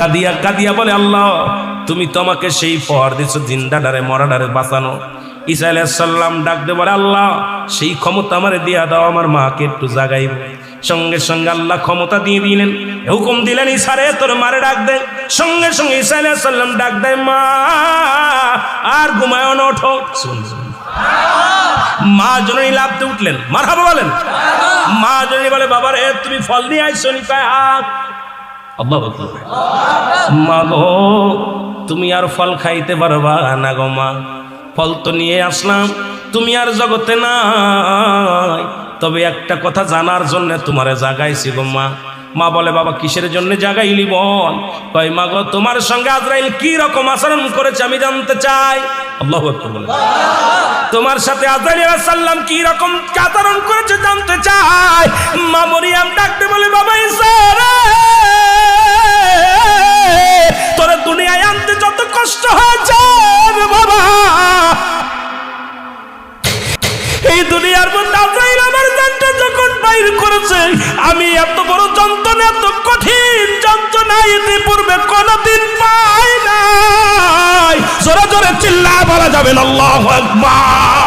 কাদিয়া কাদিয়া বলে, আল্লাহ, তুমি তো আমাকে সেই পর দিছো মরাডারে বাঁচানো। ডাকতে বলে, আল্লাহ, সেই ক্ষমতা আমারে দিয়া দাও, আমার মাকে একটু জাগাইব। সঙ্গে সঙ্গে আল্লাহ ক্ষমতা দিয়ে দিলেন, হুকুম দিলেন, ইসারে, তোর মারে ডাক দে। সঙ্গে সঙ্গে ঈসা আলাইসাল্লাম ডাক দেয়, মা, আর ঘুমায় না, ওঠো। মা জননী লাভতে উঠলেন মার হাবা বলেন। মা জননী বলে বাবা রে তুমি ফল দিয়ে আইসো নি আল্লাহ মা গো তুমি আর ফল খাইতে পারবা না গো মা। ফল তো নিয়ে আসলাম, তুমি আর জগতে নাই। তবে একটা কথা জানার জন্য তোমারে জাগাইছি গো মা। মা বলে, বাবা, কিসের জন্য জাগাইলি বল? কয় মা গো তোমার সঙ্গে আজরাইল কি রকম আচরণ করেছে আমি জানতে চাই। আল্লাহ বলে। তোমার সাথে আজরাইল সাল্লাম কি রকম আচরণ করেছে জানতে চাই। মা মরিয়াম দুনিয়ার মধ্যে আজরাইল আমার জানটা যখন বাইর করেছে, আমি এত বড় যন্ত্রণা, এত কঠিন যন্ত্রণা এতে পূর্বে কোনদিন পাই নাই। জোরে জোরে চিল্লা বলা যাবে আল্লাহু আকবার।